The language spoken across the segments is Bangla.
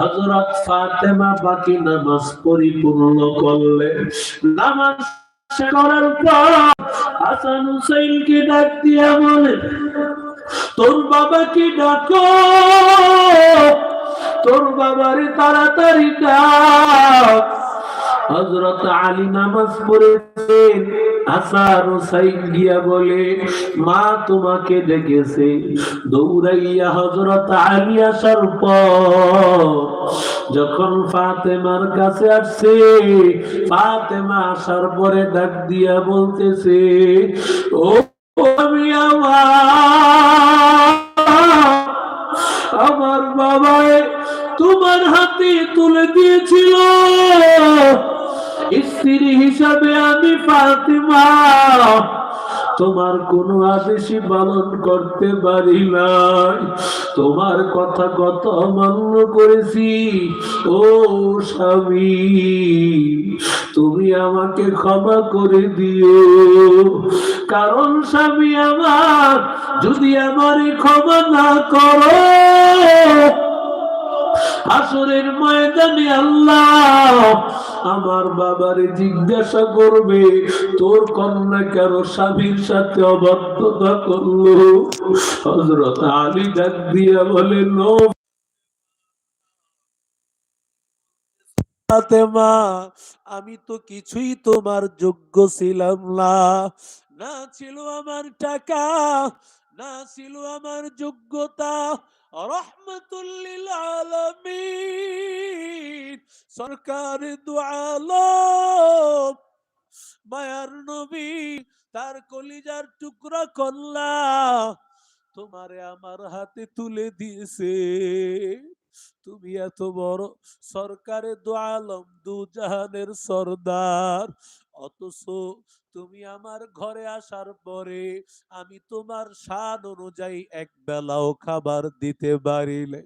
হযরত ফাতেমা বাকি নামাজ পরিপূর্ণ করলেন নামাজ করার পর হাসান হুসাইনকে ডাক দিয়া বলে, তোর বাবাকে ডাকো, তোর বাবারে তাড়াতাড়ি ডাক। হযরত আলী নামাজ পড়েছেন। আসার হোসাইন গিয়া বলে, মা তোমাকে ডেকেছে দৌড়াইয়া হযরত আলী আসার পর যখন ফাতেমার কাছে আসছে, ফাতেমা আসার পরে ডাক দিয়া বলতেছে, ও আমি আমার বাবায় তোমার হাতে তুলে দিয়েছিল। স্ত্রী হিসাবে আমি ফাতিমা। তোমার কোনো আদেশই পালন করতে পারি নাই। তোমার কথা কত অমান্য করেছি। ও স্বামী, তুমি আমাকে ক্ষমা করে দিও। কারণ স্বামী আমার, যদি আমারই ক্ষমা না করো আসরের ময়দানে আল্লাহ আমার বাবারে জিজ্ঞাসা করবে, তোর কন্যা কেন স্বামীর সাথে অবাধ্যতা করল? হজরত আলী ডাক দিয়া বলে নো আমি তো কিছুই তোমার যোগ্য ছিলাম না। না ছিল আমার টাকা, না ছিল আমার যোগ্যতা রহমতুল্লিল আলামিন। সরকার দুআলম মায়ার নবী, তার কলিজার টুকরা কল্লা তোমারে আমার হাতে তুলে দিয়েছে। তুমি এত বড় সরকারে দু আলম দু জাহানের সর্দার। অথচ তুমি আমার ঘরে আসার পরে আমি তোমার শান অনুযায়ী এক বেলাও খাবার দিতে পারিলে।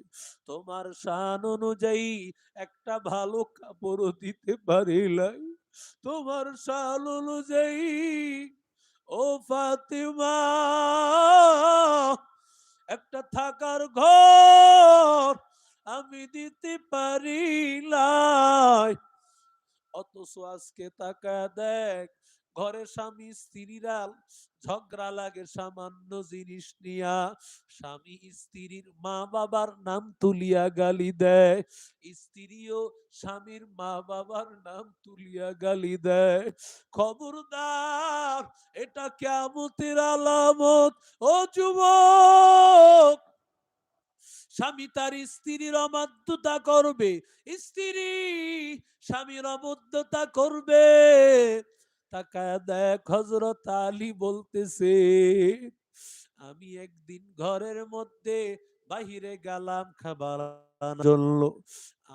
তোমার শান অনুযায়ী একটা ভালো কাপড়ও দিতে পারিলাই। তোমার শান অনুযায়ী, ও ফাতিমা, একটা থাকার ঘর আমি দিতে পারি নাই অথচ আজকে তাকা দেখ ঘরে স্বামী, স্ত্রীরা ঝগড়া লাগে সামান্য জিনিস নিয়া। স্বামী স্ত্রীর মা বাবার নাম তুলিয়া গালি দেয়। স্ত্রীও স্বামীর মা বাবার নাম তুলিয়া গালি দেয়। খবরদার, এটা কেমতের আলামত। ও যুবক! স্বামী তার স্ত্রীর অবাধ্যতা করবে। স্ত্রী স্বামীর অবদ্ধতা করবে। তাকায় দেখ হজরত আলী বলতেছে, আমি একদিন ঘরের মধ্যে বাহিরে গেলাম খাবার জন্য।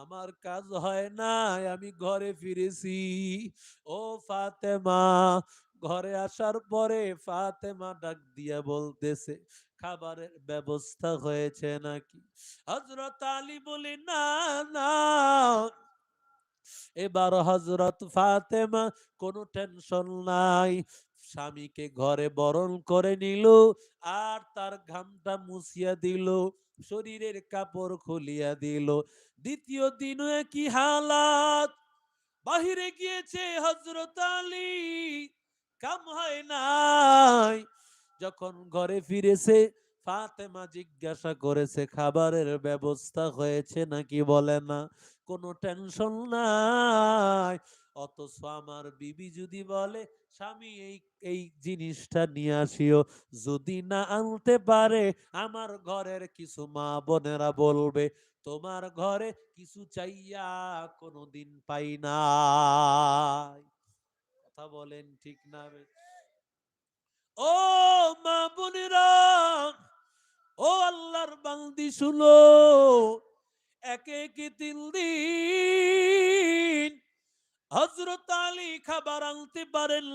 আমার কাজ হয় না আমি ঘরে ফিরেছি। ও ফাতেমা, ঘরে আসার পরে ফাতেমা ডাক দিয়া বলতেছে, খাবারের ব্যবস্থা হয়েছে নাকি? হজরত আলী বলে, না না। এবার হজরত ফাতেমা কোনো টেনশন নাই। স্বামীকে ঘরে বরণ করে নিল আর তার ঘামটা মুছিয়া দিল, শরীরের কাপড় খুলিয়া দিল। দ্বিতীয় দিনও একই হালাত। বাহিরে গিয়েছে হজরত আলী, কাম হয় নাই। যখন ঘরে ফিরেছে, ফাতেমা জিজ্ঞাসা করেছে, খাবারের ব্যবস্থা হয়েছে নাকি? বলে, না। কোনো টেনশন নাই। অথচ আমার বিবি যদি বলে, স্বামী, এই এই জিনিসটা নিয়ে আসিও। যদি না আনতে পারে, আমার ঘরের কিছু মা বোনেরা বলবে, তোমার ঘরে কিছু চাইয়া কোনোদিন পাই নাই। কথা বলেন ঠিক না? ও মা বোনেরা, ও আল্লাহর বান্দি শুনো। একে তিন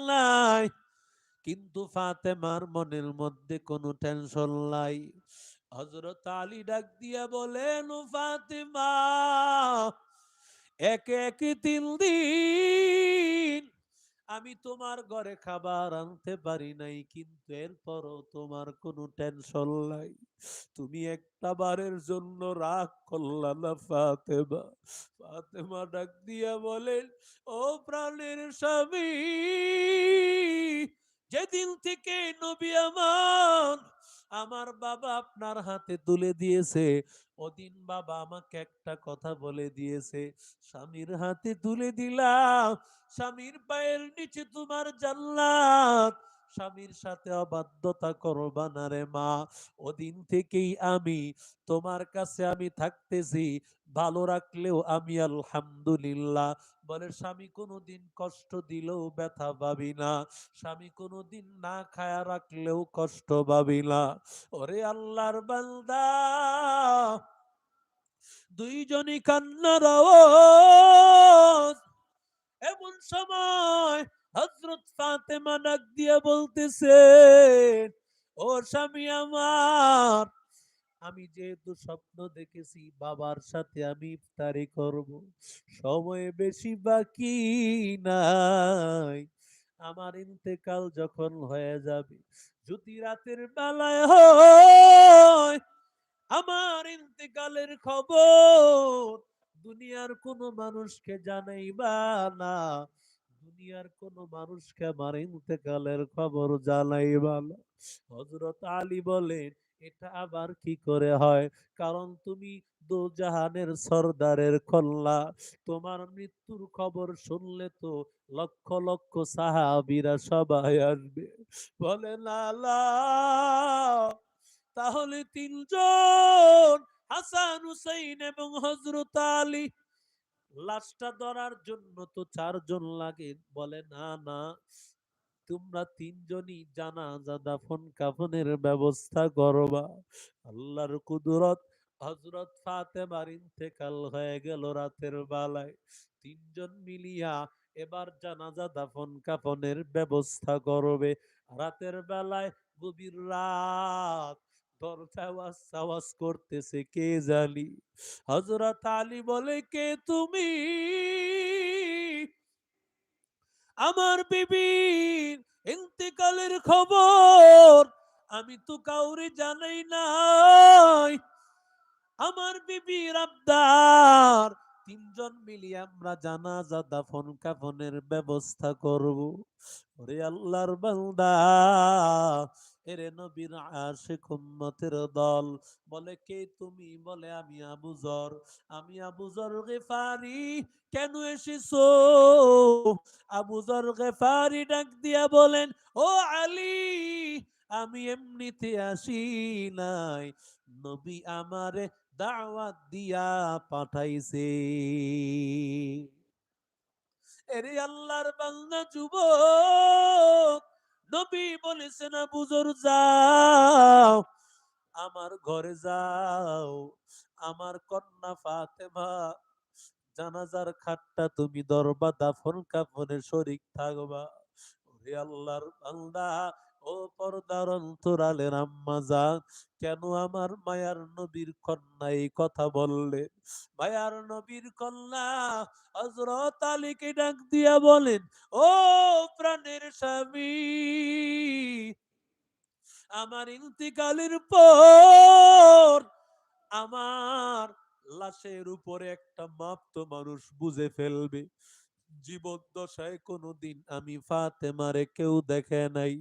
নাই। কিন্তু ফাতেমার মনের মধ্যে কোনো টেনশন নাই। হজরত আলী ডাক দিয়া বলেন ফাতেমা, একে একে তিন দিন আমি তোমার ঘরে খাবার আনতে পারি নাই, কিন্তু এরপরও তোমার কোনো টেনশন নাই। তুমি একটা বারের জন্য রাগ করলা না, ফাতেমা। ফাতেমা ডাক দিয়া বলেন ও প্রাণের স্বামী, যেদিন থেকে নবী আমার আমার বাবা আপনার হাতে তুলে দিয়েছে ওদিন বাবা আমাকে একটা কথা বলে দিয়েছে, স্বামীর হাতে তুলে দিলাম, স্বামীর পায়ের নিচে তোমার জান্নাত। স্বামীর সাথে অবাধ্যতা করবা না রে মা। ওদিন থেকেই আমি তোমার কাছে আমি থাকতেছি, ভালো রাখলেও আমি আলহামদুলিল্লাহ। বলে স্বামী কোনোদিন কষ্ট দিলেও ব্যথা পাবি না। স্বামী কোনোদিন না খায়া রাখলেও কষ্ট পাবি না। ওরে আল্লাহর বান্দা, দুইজনই কান্নার এমন সময় হজরত ফাতেমা ডাক দিয়া বলতেছে, ও স্বামী আমার, আমি যেহেতু স্বপ্ন দেখেছি, বাবার সাথে আমি ইফতারি করব। সময় বেশি বাকি নাই। আমার ইন্তেকাল যখন হয়ে যাবে, যদি রাতের বেলায় হয়, আমার ইন্তেকালের খবর দুনিয়ার কোনো মানুষকে জানাইবা না। দুনিয়ার কোনো মানুষকে আমার ইন্তেকালের খবর জানাইবা না হজরত আলী বলেন, এটা আবার কি করে হয়? কারণ তুমি দু জাহানের সর্দারের কল্লা তোমার মৃত্যুর খবর শুনলে তো লক্ষ লক্ষ সাহাবিরা সবাই আসবে। বলে, না তাহলে তিনজন, হাসান, হুসাইন এবং হজরত আলী লাশটা ধরার জন্য তো চারজন লাগে। বলে, না না, তোমরা তিনজনই জানাজা দাফন কাফনের ব্যবস্থা করবা। আল্লাহর কুদরত হজরত ফাতেমার ইন্তেকাল হয়ে গেল রাতের বেলায়। তিনজন মিলিয়া এবার জানাজা দাফন কাফনের ব্যবস্থা করবে। রাতের বেলায় গভীর রাত দরজা আওয়াজ আওয়াজ করতেছে, কে জানি? হজরত আলী বলে, কে তুমি? আমার বিবির ইন্তেকালের খবর আমি তো কাউরে জানাই নাই। আমার বিবির আবদার তিনজন মিলিয়ে আমরা জানাজা দাফন কাফনের ব্যবস্থা করব। ওরে আল্লাহর বান্দা এরে নবীর আশিক উম্মতের দল। বলে, কে তুমি? বলে, আমি আবু জর। আমি আবু জর গেফারি, কেন এসেছ? আবু জর গেফারি ডাক দিয়া বলেন, ও আলী, আমি এমনিতে আসি নাই। নবী আমারে দাওয়াত দিয়া পাঠাইছে। এরে আল্লাহর বান্দা যুবক নবী বলেছে না বুজুর যাও, আমার ঘরে যাও, আমার কন্যা ফাতেমা, জানাজার খাটটা তুমি দরবা দাফন কাফনে শরিক থাকবা। ওরে আল্লাহর বান্দা ও পর্দার অন্তরালের আম্মা যান, কেন আমার মায়ার নবীর কন্যা এই কথা বললে? মায়ার নবীর কন্যা হজরত আলীকে ডাক দিয়া বলেন, ও প্রাণের স্বামী, আমার ইন্তিকালের পর আমার লাশের উপরে একটা মাপ তো মানুষ বুঝে ফেলবে। জীবদ্দশায় কোনোদিন আমি ফাতেমারে কেউ দেখে নাই।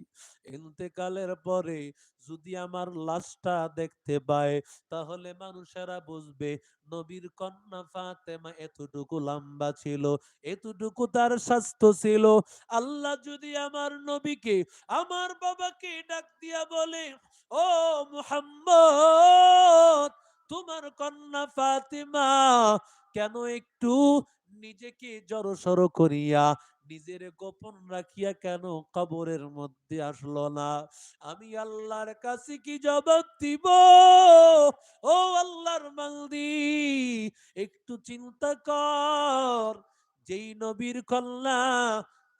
ইন্তেকালের পরে যদি আমার লাশটা দেখতে পায়, তাহলে মানুষেরা বুঝবে নবীর কন্যা ফাতেমা এতটুকু লম্বা ছিল, এতটুকু তার স্বাস্থ্য ছিল। আল্লাহ যদি আমার নবীকে, আমার বাবাকে ডাক দিয়া বলে, ও মুহাম্মদ, তোমার কন্যা ফাতিমা, কেন একটু নিজেকে জড়সড় করিয়া, নিজের গোপন রাখিয়া কেন কবরের মধ্যে আসলো না? আমি আল্লাহর কাছে কি জবাব দিব? ও আল্লাহর মালদি একটু চিন্তা কর। যেই নবীর কন্যা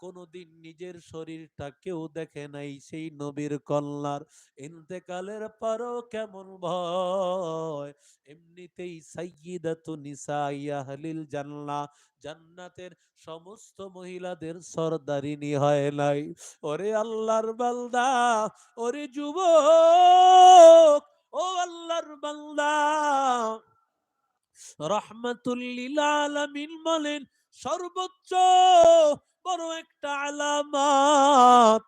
কোনোদিন নিজের শরীরটা কেউ দেখে নাই সেই নবীর কন্যার ইন্তেকালের পরও কেমন ভয়। এমনিতেই সাইয়্যিদাতু নিসাই আহলিল জান্নাহ জান্নাতের সমস্ত মহিলাদের সরদারিনী হয় নাই। ওরে আল্লাহর বান্দা, ওরে যুবক, ও আল্লাহর বান্দা। রহমাতুল্লিল আলামিন বলেন, সর্বোচ্চ বড় একটা আলামত।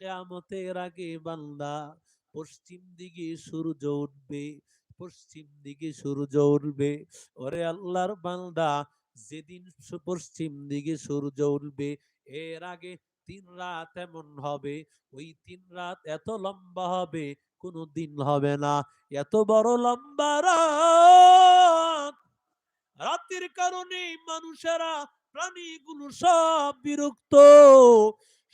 কেয়ামতের আগে বান্দা পশ্চিম দিকে সূর্য উঠবে, পশ্চিম দিকে সূর্য উঠবে। ওরে আল্লাহর বান্দা, যেদিন পশ্চিম দিকে সূর্য উঠবে, এর আগে তিন রাত এমন হবে। ওই তিন রাত এত লম্বা হবে কোনো দিন হবে না। এত বড় লম্বা রাত। রাতের কারণে মানুষেরা প্রাণীগুলো সব বিরক্ত।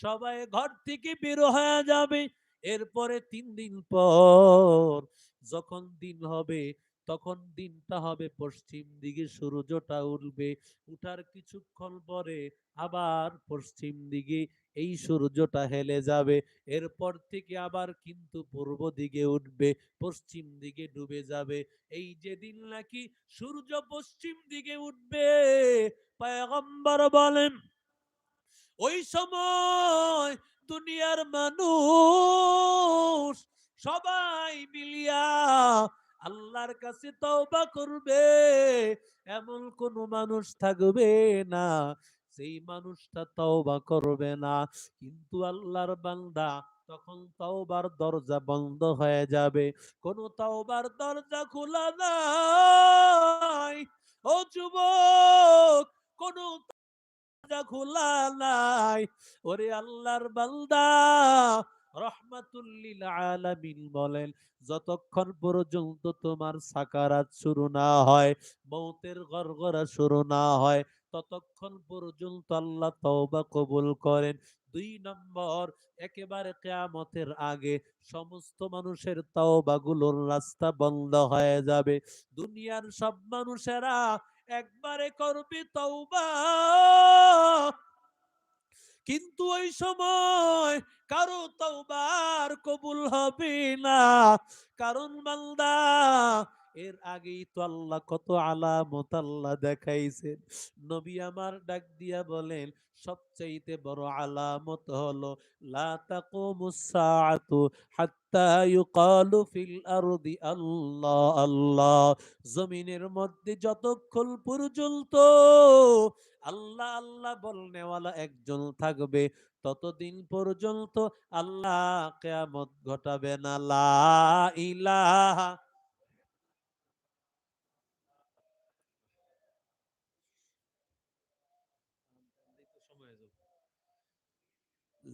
সবাই ঘর থেকে বের হয়ে যাবে। এরপরে তিন দিন পর যখন দিন হবে, তখন দিনটা হবে পশ্চিম দিকে সূর্যটা উঠবে। উঠার কিছুক্ষণ পরে আবার পশ্চিম দিকে এই সূর্যটা হেলে যাবে। এরপর থেকে আবার কিন্তু পূর্ব দিকে উঠবে, পশ্চিম দিকে ডুবে যাবে। এই যেদিন নাকি সূর্য পশ্চিম দিকে উঠবে, পয়গম্বর বলেন, ওই সময় দুনিয়ার মানুষ সবাই মিলিয়া আল্লাহর কাছে তওবা করবে। এমন কোন মানুষ থাকবে না। সেই মানুষটা তওবা করবে না, কিন্তু আল্লাহর বান্দা তখন তওবার দরজা বন্ধ হয়ে যাবে। কোন তওবার দরজা খোলা নাই। ও যুবক, কোন দরজা খোলা নাই। ওরে আল্লাহর বান্দা রহমাতুল্লিল আলামিন বলেন, যতক্ষণ পর্যন্ত তোমার সাকারাত শুরু না হয়, মৌতের গড়গড়া শুরু না হয় ততক্ষণ পর্যন্ত আল্লাহ তওবা কবুল করেন। দুই নম্বর, একেবারে কেয়ামতের আগে সমস্ত মানুষের তওবাগুলোর রাস্তা বন্ধ হয়ে যাবে। দুনিয়ার সব মানুষেরা একবারে করবে তওবা। কিন্তু ওই সময় কারও তওবার কবুল হবে না। কারণ বান্দা এর আগেই তো আল্লাহ কত আলামত আল্লাহ দেখাইছেন। নবী আমার ডাক দিয়া বলেন, সবচাইতে বড় আলামত হলো হাত্তা ইউকালু ফিল আরদি আল্লাহ আল্লাহ। জমিনের মধ্যে যতক্ষণ পর্যন্ত আল্লাহ আল্লাহ বলনেওয়ালা একজন থাকবে, ততদিন পর্যন্ত আল্লাহ কেয়ামত ঘটাবে না। লা ইলাহা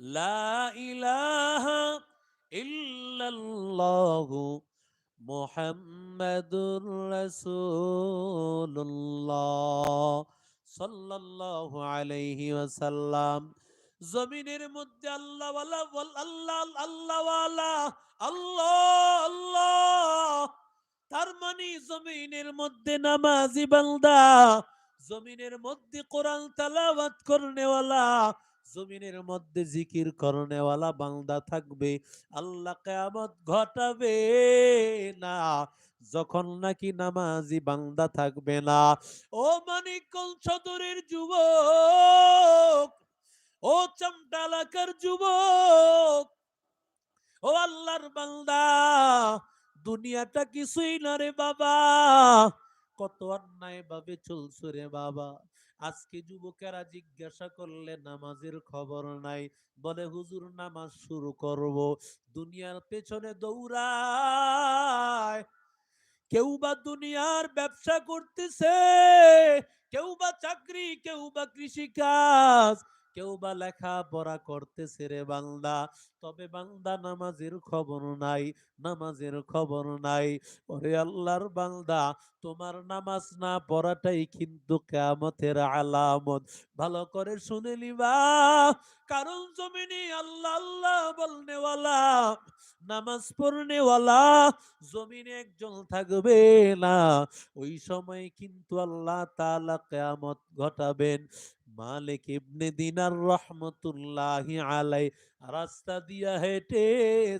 লা ইলাহা ইল্লাল্লাহু মুহাম্মাদুর রাসূলুল্লাহ সাল্লাল্লাহু আলাইহি ওয়াসাল্লাম। জমিনের মধ্যে আল্লাহ আল্লাহ আল্লাহ আল্লাহ আল্লাহ। তার মানে জমিনের মধ্যে নামাজি বান্দা, জমিনের মধ্যে কোরআন তালাওয়াত করনেওয়ালা জমিনের মধ্যে জিকির করনেওয়ালা বান্দা থাকবে। আল্লাহ কেয়ামত ঘটাবে না। যখন নাকি নামাজি বান্দা থাকবে না। ও মানিকগঞ্জ সদরের যুবক, ও চামটা এলাকার যুবক, ও আল্লাহর বান্দা, দুনিয়াটা কিছুই না রে বাবা। কত অন্যায় ভাবে চলছো রে বাবা। আজকে যুবকেরা জিজ্ঞাসা করলে, নামাজের খবর নাই। বলে, হুজুর, নামাজ শুরু করব। দুনিয়ার পেছনে দৌড়ায়। কেউ বা দুনিয়ার ব্যবসা করতেছে, কেউ বা চাকরি, কেউ বা কৃষিকাজ। কেউ বা লেখা পড়া করতেছে রে বাংলা তবে বাংলা নামাজের খবর নাই, নামাজের খবর নাই। ওরে আল্লাহর বাংলা তোমার নামাজ না পড়াটাই কিন্তু কেয়ামতের আলামত। ভালো করে শুনে নিবা, কারণ জমিনে আল্লাহ আল্লাহ বলনেওয়ালা, নামাজ পড়নেওয়ালা, জমিনে একজন থাকবে না। ওই সময় কিন্তু আল্লাহ তাআলা কেয়ামত ঘটাবেন। মালিক ইবনে দিনার রহমতুল্লাহি আলাই, রাস্তা দিয়া হেঁটে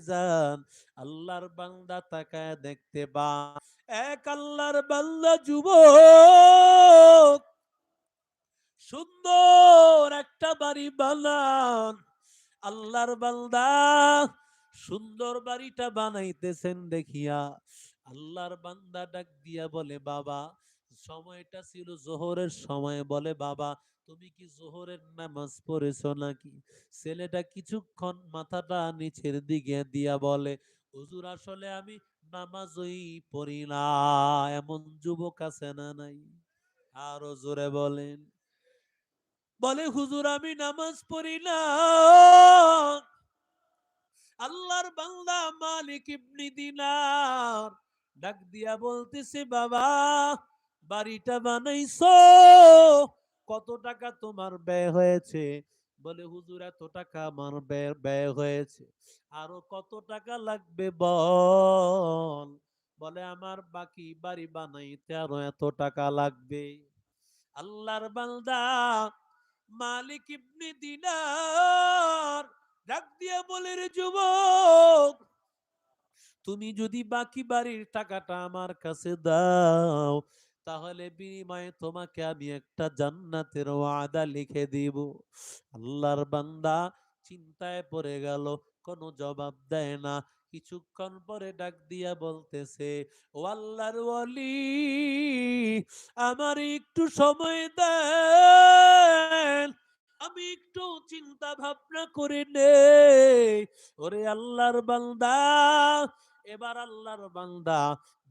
যান। আল্লাহর বান্দা তাকায় দেখতে বা এক আল্লাহর বান্দা যুবক, সুন্দর একটা বাড়ি বানান। আল্লাহর বান্দা সুন্দর বাড়িটা বানাইতেছেন দেখিয়া। আল্লাহর বান্দা ডাক দিয়া বলে, বাবা, সময়টা ছিল জোহরের সময়। বলে, বাবা তুমি কি জোহরের নামাজ পড়েছো নাকি? ছেলেটা কিছুক্ষণ মাথাটা নিচের দিকে দিয়া বলে, হুজুর, আসলে আমি নামাজই পড়ি না। এমন যুবক আছে না নাই? আরও জোরে বলেন, বলে, হুজুর, আমি নামাজ পড়ি না। আল্লাহর বাংলা মালিক ইবনি দিনার ডাক দিয়া বলতেছে, বাবা, বাড়িটা বানাইছো? কত টাকা তোমার ব্যয় হয়েছে? বলে, হুজুর, এত টাকা আমার ব্যয় হয়েছে। আরও কত টাকা লাগবে বল? বলে, আমার বাকি বাড়ি বানাইতে আরও এত টাকা লাগবে। আল্লাহর বান্দা মালিক ইবনে দিনার ডাক দিয়ে বলে, রে যুবক, তুমি যদি বাকি বাড়ির টাকাটা আমার কাছে দাও তাহলে বিনিময়ে তোমাকে আমি একটা জান্নাতের ওয়াদা লিখে দিব। আল্লাহর বান্দা চিন্তায় পড়ে গেল, কোনো জবাব দেয় না। কিছুক্ষণ পরে ডাক দিয়া বলতেছে, ও আল্লাহর ওয়ালি, আমার একটু সময় দেন। আমি একটু চিন্তা ভাবনা করে নে ওরে আল্লাহর বান্দা, এবার আল্লাহর বান্দা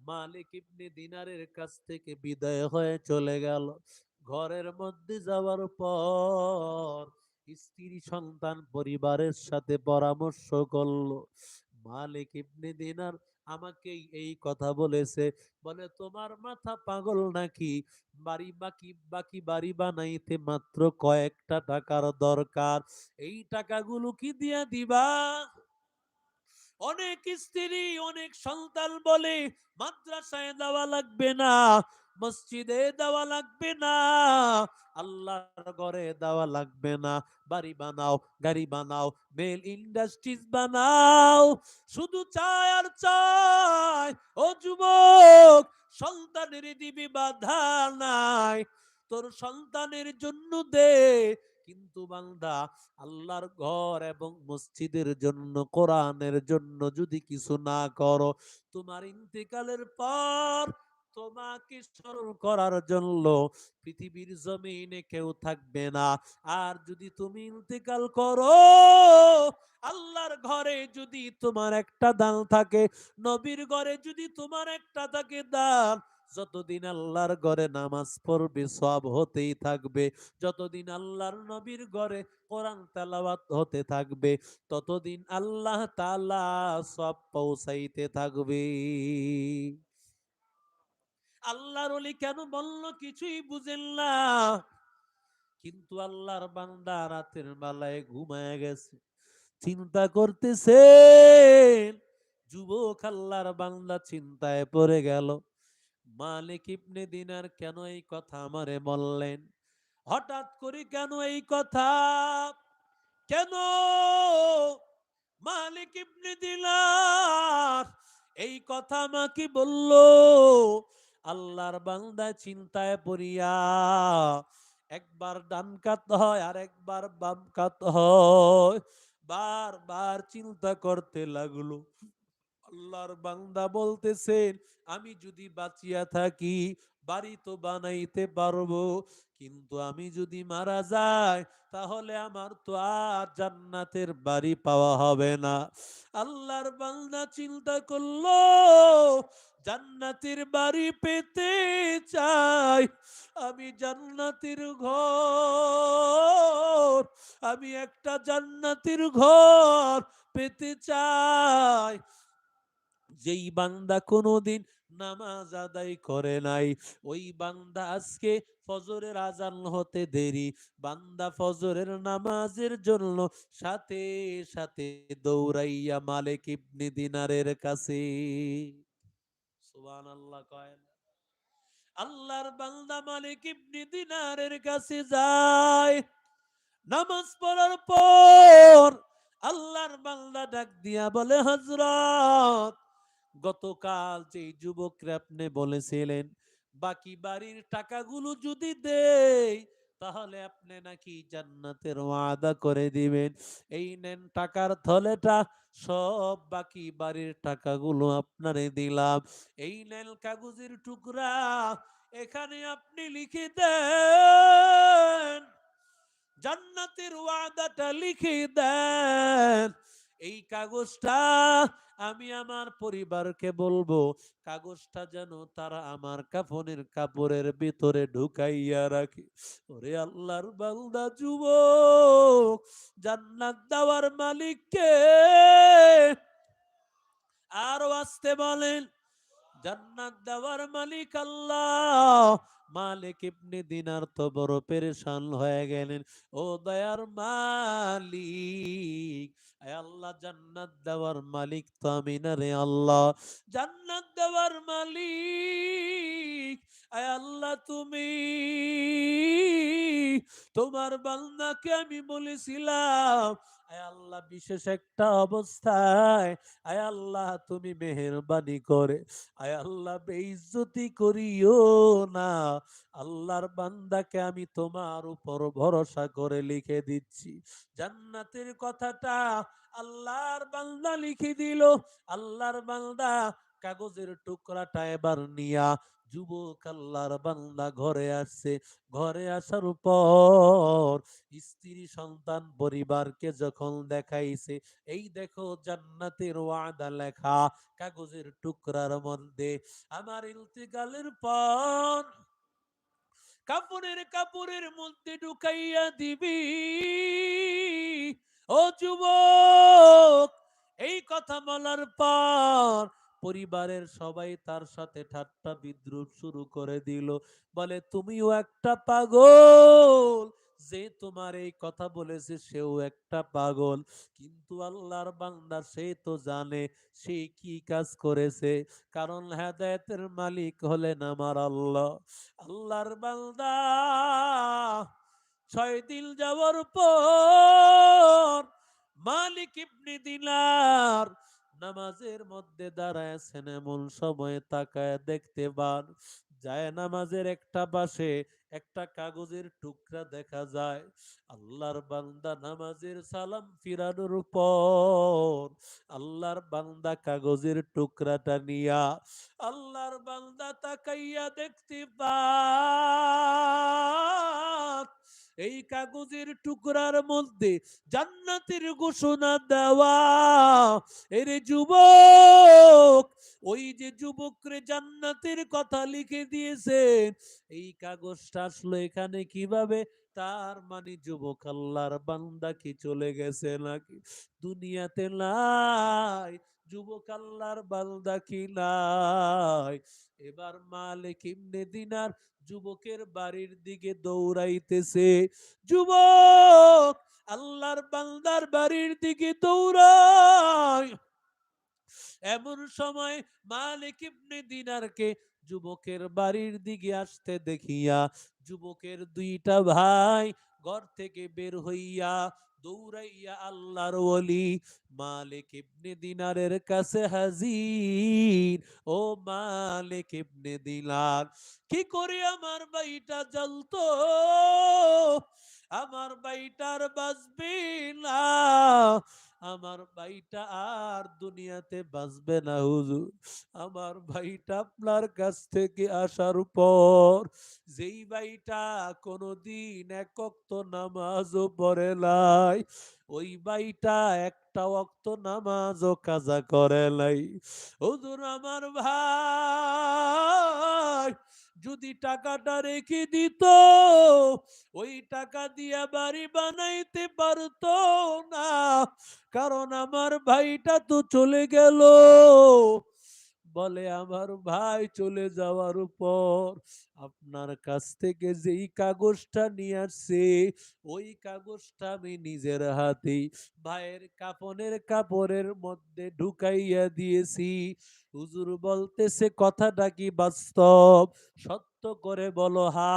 মালিক ইবনে দিনারের কাছ থেকে বিদায় হয়ে চলে গেল। ঘরের মধ্যে যাওয়ার পর স্ত্রী, সন্তান, পরিবারের সাথে পরামর্শ করল। মালিক ইবনে দিনার আমাকে এই কথা বলেছে, বলে, তোমার মাথা পাগল নাকি? বাড়ি বাকি বাকি বাড়ি বানাইতে মাত্র কয়েকটা টাকার দরকার। এই টাকাগুলো কি দিয়া দিবা? অনেক স্ত্রী, অনেক সন্তান বলে মাদ্রাসায় দেওয়া লাগবে না, মসজিদে দেওয়া লাগবে না, আল্লাহর ঘরে দেওয়া লাগবে না। বাড়ি বানাও, গাড়ি বানাও মেল ইন্ডাস্ট্রিজ বানাও, শুধু চায় আর চায়। ও যুবক, সন্তানের দিবি বাধা নাই। তোর সন্তানের জন্য দে কিন্তু বান্দা আল্লাহর ঘর এবং মসজিদের জন্য, কোরআনের জন্য যদি কিছু না করো, তোমার ইন্তেকালের পর তোমাকে স্মরণ করার জন্য পৃথিবীর জমিনে কেউ থাকবে না। আর যদি তুমি ইন্তেকাল করো, আল্লাহর ঘরে যদি তোমার একটা দান থাকে, নবীর ঘরে যদি তোমার একটা থাকে দান যতদিন আল্লাহর ঘরে নামাজ পড়বে, সব হতেই থাকবে। যতদিন আল্লাহর নবীর ঘরে কোরআন তেলাওয়াত হতে থাকবে, ততদিন আল্লাহ তালা সব পৌঁছাইতে থাকবে। আল্লাহর ওলি কেন বলল, কিছুই বুঝেন না। কিন্তু আল্লাহর বান্দা রাতের বেলায় ঘুমায় গেছে। চিন্তা করতেছে যুবক আল্লাহর বান্দা চিন্তায় পড়ে গেল। মালিক ইবনে দিনার কেন এই কথা আমারে বললেন? হঠাৎ করে কেন এই কথা? কেন? মালিক ইবনে দিনার এই কথা আমাকে বলল। আল্লাহর বান্দা চিন্তায় পড়িয়া একবার ডান কাত হয় আর একবার বাম কাত হয়। বারবার চিন্তা করতে লাগল। আল্লাহর বান্দা বলতেছেন, আমি যদি বাঁচিয়া থাকি, বাড়ি তো বানাইতে পারব, কিন্তু আমি যদি মারা যাই, তাহলে আমার তো আর জান্নাতের বাড়ি পাওয়া হবে না। আল্লাহর বান্দা চিন্তা করল, জান্নাতের বাড়ি পেতে চাই, আমি জান্নাতের ঘর, আমি একটা জান্নাতের ঘর পেতে চাই। যেই বান্দা কোনোদিন নামাজ আদায় করে নাই, ওই বান্দা আজকে ফজরের আজান হতে দেরি। বান্দা ফজরের নামাজের জন্য সাথে সাথে দৌড়াইয়া মালিক ইবনে দিনারের কাছে। সুবহানাল্লাহ কয় আল্লাহর বান্দা মালিক ইবনে দিনারের কাছে যায়। নামাজ পড়ার পর আল্লাহর বান্দা ডাক দিয়া বলে, হযরত গতকাল যে যুবকরা আপনি বলেছিলেন, বাকি বাড়ির টাকাগুলো যদি দেয় তাহলে আপনি নাকি জান্নাতের ওয়াদা করে দিবেন। এই নেন টাকার থলেটা, সব বাকি বাড়ির টাকাগুলো আপনারে দিলাম। এই নেন কাগজের টুকরা, এখানে আপনি লিখে দেন। জান্নাতের ওয়াদাটা লিখে দেন। এই কাগজটা আমি আমার পরিবারকে বলব, কাগজটা যেন তারা আমার কাফনের কাপড়ের ভিতরে ঢুকাইয়া রাখে। ওরে আল্লাহর বান্দা যুবক, জান্নাত দেওয়ার মালিককে আরও আসতে বলেন। জান্নাত দেওয়ার মালিক আল্লাহ মালিক ইবনে দিনার তো বড় পেরেশান হয়ে গেলেন। ও দয়ার মালিক, আয় আল্লাহ, জান্নাত দেওয়ার মালিক তো আমি না রে আল্লাহ। জান্নাত দেওয়ার মালিক, আয় আল্লাহ, তুমি। তোমার বান্দাকে আমি বলেছিলাম, আয় আল্লাহ বিশেষ একটা অবস্থায়। আয় আল্লাহ, তুমি মেহেরবানি করে। আয় আল্লাহ, বেইজ্জতি করিও না। আল্লাহর বান্দাকে আমি তোমার উপর ভরসা করে লিখে দিচ্ছি। জান্নাতের কথাটা আল্লাহর বান্দা লিখে দিল। আল্লাহর বান্দা কাগজের টুকরাটা এবার নিয়া যুবক আল্লাহর বান্দা ঘরে আসছে। ঘরে আসার পর স্ত্রী, সন্তান, পরিবারকে যখন দেখাইছে, এই দেখো জান্নাতের ওয়াদা লেখা কাগজের টুকরার মধ্যে, আমার ইলতিকালের পর কাপড়ের কাপড়ের মধ্যে ঢুকাইয়া দিবি। ও যুবক, এই কথা বলার পর পরিবারের সবাই তার সাথে ঠাট্টা বিদ্রুপ শুরু করে দিল। বলে, তুমিও একটা পাগল। যে তোমার এই কথা বলেছে সেও একটা পাগল। কিন্তু আল্লাহর বান্দা সে তো জানে, সে কি কাজ করেছে। কারণ হেদায়েতের মালিক হলেন আমার আল্লাহ। আল্লাহর বান্দা ছয় দিন যাওয়ার পর মালিক ইবনে দিনার নামাজের মধ্যে দাঁড়ায়ছেন এমন সময় তাকায় দেখতে পান, যায় নামাজের একটা পাশে একটা কাগজের টুকরা দেখা যায়। আল্লাহর বান্দা নামাজের সালাম ফিরানোর পর আল্লাহর বান্দা কাগজের টুকরাটা নিয়া আল্লাহর বান্দা তাকাইয়া দেখতে পান। এই কাগজের টুকরার মধ্যে জান্নাতের ঘোষণা দেওয়া এরে যুবক, ওই যে যুবক রে জান্নাতের কথা লিখে দিয়েছেন, এই কাগজটা আসলো এখানে কীভাবে? তার মানে যুবক, আল্লাহর বান্দা কি চলে গেছে নাকি? দুনিয়াতে নাই যুবক আল্লাহর বান্দা কি নাই? এবার মালিক ইবনে দিনার যুবকের বাড়ির দিকে দৌড়াইতেছে। যুবক, আল্লাহর বান্দার বাড়ির দিকে দৌড়ায় এমন সময় মালিক ইবনে দিনারকে যুবকের বাড়ির দিকে আসতে দেখিয়া, যুবকের দুইটা ভাই ঘর থেকে বের হইয়া দৌড়াইয়া আল্লাহর ওলি। মালিক ইবনে দিনারের কাছে হাজির। ও মালিক ইবনে দিনার কি করে আমার বাইটা জ্বলতো? আমার বাইটার বাঁচবে না। আমার ভাইটা আর দুনিয়াতে বাঁচবে না, হুজুর। আমার ভাইটা আপনার কাছ থেকে আসার পর যেই ভাইটা কোনোদিন একক তো নামাজও পড়ে নাই, ওই ভাইটা একটা অক্ত নামাজও কাজা করে নাই। হুজুর আমার ভাই যদি টাকাটা রেখে দিত, ওই টাকা দিয়ে বাড়ি বানাইতে পারতো না। কারণ আমার ভাইটা তো চলে গেল। বলে, আমার ভাই চলে যাওয়ার পর আপনার কাছ থেকে যেই কাগজটা নিয়ে আসছে, ওই কাগজটা আমি নিজের হাতেই ভাইয়ের কাপনের কাপড়ের মধ্যে ঢুকাইয়া দিয়েছি। হুজুর বলতেছে কথাটা কি বাস্তব? সত্য করে বলো হা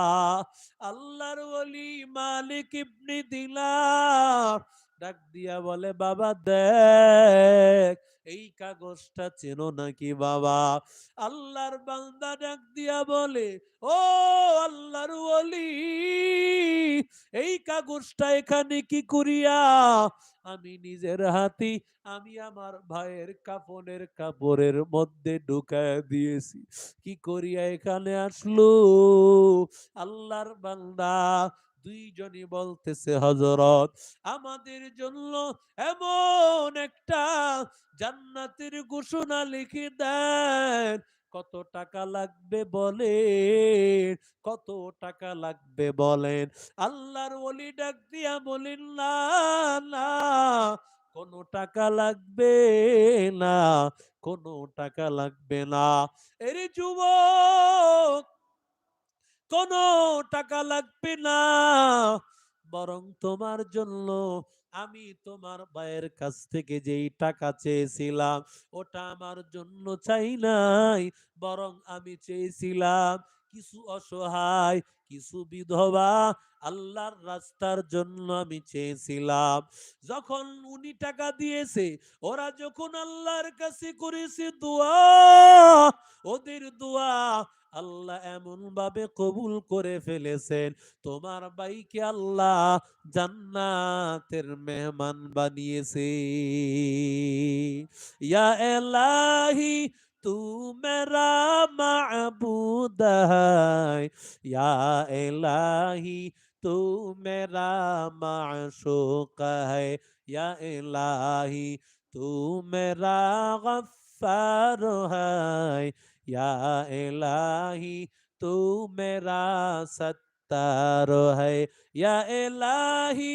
আল্লাহর ওলি মালিক ইবনি দিলার। ডাক দিয়া বলে, বাবা, দেখ, এই কাগজটা চেনো নাকি বাবা? আল্লাহর বান্দা ডাক দিয়া বলে, ও আল্লাহর ওলি, এই কাগজটা এখানে কি করিয়া? আমি নিজের হাতি, আমি আমার ভাইয়ের কাপনের কাপড়ের মধ্যে ঢুকায় দিয়েছি। কি করিয়া এখানে আসলো? আল্লাহর বান্দা দুইজনই বলতেছে হজরত আমাদের জন্য এমন একটা জান্নাতের ঘোষণা লিখে দেন। কত টাকা লাগবে বলেন, কত টাকা লাগবে বলেন। আল্লাহর ওলি ডাক দিয়া বলেন, না না, কোনো টাকা লাগবে না, কোনো টাকা লাগবে না। এর যুবক কোনো টাকা লাগবে না। বরং তোমার জন্য আমি তোমার ভাইয়ের কাছ থেকে যেই টাকা চেয়েছিলাম, ওটা আমার জন্য চাই নাই। বরং আমি চেয়েছিলাম কিছু অসহায়, কিছু বিধবা আল্লাহর রাস্তার জন্য আমি চেয়েছিলাম। যখন উনি টাকা দিয়েছে, ওরা যখন আল্লাহর কাছে করেছে দোয়া, ওদের দোয়া আল্লাহ এমন ভাবে কবুল করে ফেলেছেন তোমার বাইকে আল্লাহ জান্নাতের মেহমান বানিয়েছে ইয়া এলাহি তু মেরা মাবুদ হায় ইয়া এলাহি তু মেরা মাশুক है या इलाही तू मेरा गफ्फार है या इलाही तू मेरा सत्तार है या इलाही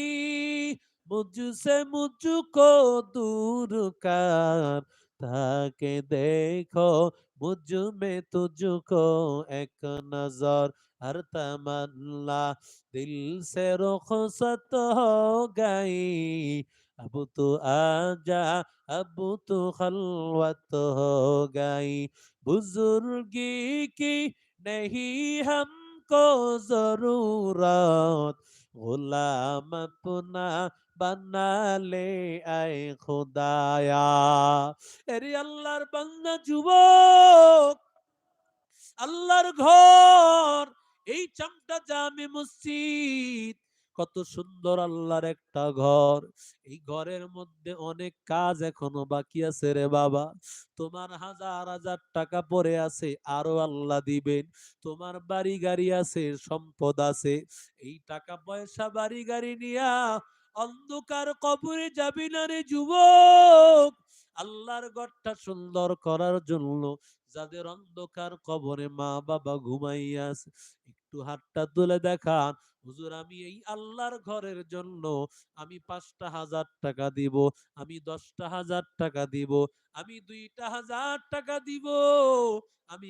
मुझसे मुझको दूर कर ताके देखो मुझ में तुझको एक नजर हर तमन्ना दिल से रुखसत हो गई আবু তো আজা, আবু তো খালত গাই। বুজুর্গি কি নেহি হাম কো জরুরত? গোলাম আপনা বানালে আয় খুদায়া। এরি আল্লাহর বান্দা যুবক, আল্লাহর ঘর, এই চামটা জামে মসজিদ কত সুন্দর আল্লাহর একটা ঘর। এই ঘরের মধ্যে অনেক কাজ এখনও বাকি আছে রে বাবা। তোমার হাজার হাজার টাকা পড়ে আছে, আরও আল্লাহ দিবেন। তোমার বাড়ি গাড়ি আছে, সম্পদ আছে। এই টাকা পয়সা বাড়ি গাড়ি নিয়া অন্ধকার কবরে যাবি না রে যুবক। আল্লাহর ঘরটা সুন্দর করার জন্য যাদের অন্ধকার কবরে মা বাবা ঘুমাইয়া আছে, একটু হাতটা তুলে দেখান। হুজুর, আমি এই আল্লাহর ঘরের জন্য আমি পাঁচটা হাজার টাকা দিব, আমি দশটা হাজার টাকা দিব, আমি দুইটা হাজার টাকা দিব, আমি